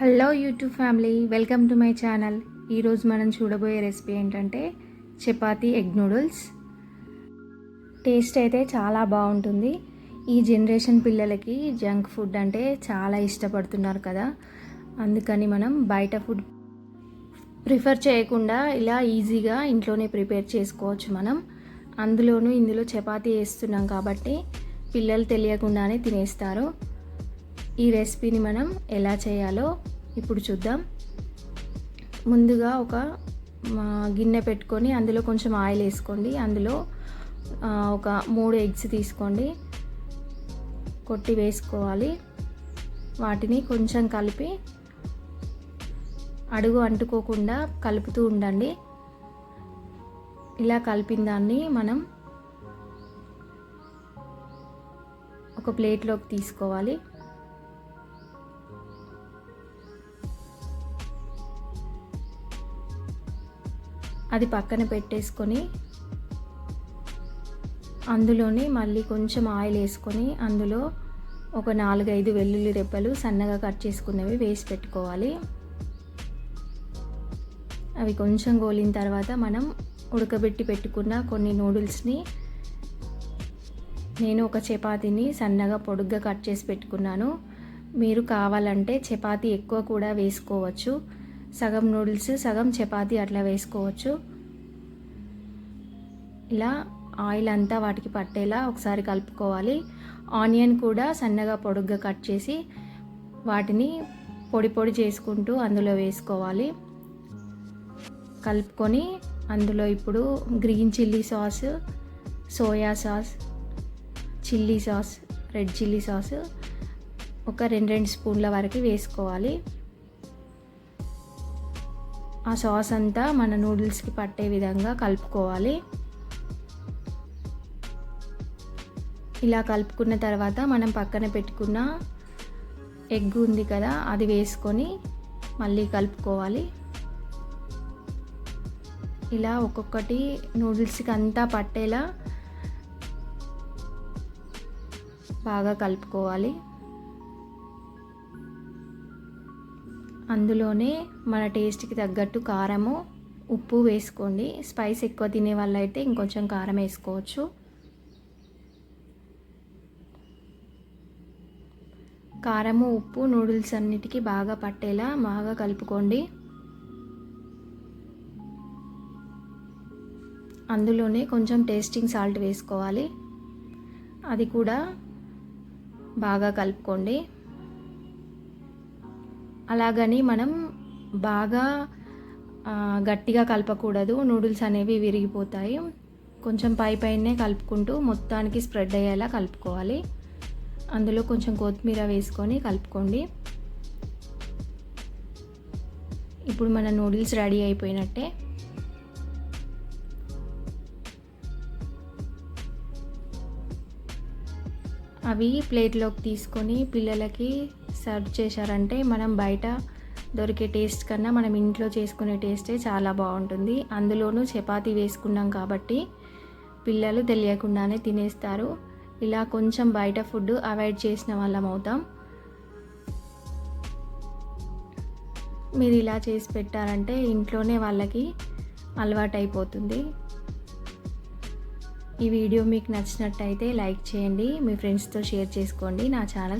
Hello YouTube family welcome to my channel. ఈరోజు మనం చూడబోయే రెసిపీ ఏంటంటే చపాతీ ఎగ్ నూడిల్స్. టేస్ట్ అయితే చాలా బాగుంటుంది. ఈ జనరేషన్ పిల్లలకి జంక్ ఫుడ్ అంటే చాలా ఇష్టపడుతున్నారు కదా. అందుకని మనం బయట ఫుడ్ ప్రిఫర్ చేయకుండా ఇలా ఈజీగా ఇంట్లోనే ప్రిపేర్ చేసుకోవచ్చు మనం. అందులోనూ ఇందులో చపాతీ వేస్తున్నాం కాబట్టి పిల్లలు తెలియకుండానే తినేస్తారు. ఈ రెసిపీని మనం ఎలా చేయాలో ఇప్పుడు చూద్దాం. ముందుగా ఒక గిన్నె పెట్టుకొని అందులో కొంచెం ఆయిల్ వేసుకోండి. అందులో ఒక మూడు ఎగ్స్ తీసుకోండి. కొట్టి వేసుకోవాలి. వాటిని కొంచెం కలిపి అడుగు అంటుకోకుండా కలుపుతూ ఉండండి. ఇలా కలిపిన దాన్ని మనం ఒక ప్లేట్లోకి తీసుకోవాలి. అది పక్కన పెట్టేసుకొని అందులోనే మళ్ళీ కొంచెం ఆయిల్ వేసుకొని అందులో ఒక నాలుగైదు వెల్లుల్లి రెబ్బలు సన్నగా కట్ చేసుకున్నవి వేసి పెట్టుకోవాలి. అవి కొంచెం గోలిన తర్వాత మనం ఉడకబెట్టి పెట్టుకున్న కొన్ని నూడిల్స్ని నేను ఒక చపాతీని సన్నగా పొడుగ్గా కట్ చేసి పెట్టుకున్నాను. మీరు కావాలంటే చపాతీ ఎక్కువ కూడా వేసుకోవచ్చు. సగం నూడిల్స్ సగం చపాతి అట్లా వేసుకోవచ్చు. ఇలా ఆయిల్ అంతా వాటికి పట్టేలా ఒకసారి కలుపుకోవాలి. ఆనియన్ కూడా సన్నగా పొడుగ్గా కట్ చేసి వాటిని పొడి పొడి చేసుకుంటూ అందులో వేసుకోవాలి. కలుపుకొని అందులో ఇప్పుడు green chilli sauce soya sauce chilli sauce red chilli sauce ఒక రెండు రెండు స్పూన్ల వరకు వేసుకోవాలి. ఆ సాస్ అంతా మన నూడిల్స్కి పట్టే విధంగా కలుపుకోవాలి. ఇలా కలుపుకున్న తర్వాత మనం పక్కన పెట్టుకున్న ఎగ్ ఉంది కదా అది వేసుకొని మళ్ళీ కలుపుకోవాలి. ఇలా ఒక్కొక్కటి నూడిల్స్కి అంతా పట్టేలా బాగా కలుపుకోవాలి. అందులోనే మన టేస్ట్కి తగ్గట్టు కారము ఉప్పు వేసుకోండి. స్పైస్ ఎక్కువ తినే వాళ్ళైతే ఇంకొంచెం కారం వేసుకోవచ్చు. కారము ఉప్పు నూడిల్స్ అన్నిటికీ బాగా పట్టేలా బాగా కలుపుకోండి. అందులోనే కొంచెం టేస్టింగ్ సాల్ట్ వేసుకోవాలి. అది కూడా బాగా కలుపుకోండి. అలాగని మనం బాగా గట్టిగా కలపకూడదు. నూడిల్స్ అనేవి విరిగిపోతాయి. కొంచెం పై పైనే కలుపుకుంటూ మొత్తానికి స్ప్రెడ్ అయ్యేలా కలుపుకోవాలి. అందులో కొంచెం కొత్తిమీర వేసుకొని కలుపుకోండి. ఇప్పుడు మన నూడిల్స్ రెడీ అయిపోయినట్టే. అవి ప్లేట్లోకి తీసుకొని పిల్లలకి సర్వ్ చేశారంటే మనం బయట దొరికే టేస్ట్ కన్నా మనం ఇంట్లో చేసుకునే టేస్టే చాలా బాగుంటుంది. అందులోనూ చపాతీ వేసుకున్నాం కాబట్టి పిల్లలు తెలియకుండానే తినేస్తారు. ఇలా కొంచెం బయట ఫుడ్ అవాయిడ్ చేసిన వాళ్ళం అవుతాం. మీరు ఇలా చేసి పెట్టారంటే ఇంట్లోనే వాళ్ళకి అలవాటు అయిపోతుంది ఈ వీడియో మీకు నచ్చినట్టయితే లైక్ చేయండి మీ ఫ్రెండ్స్తో షేర్ చేసుకోండి. నా ఛానల్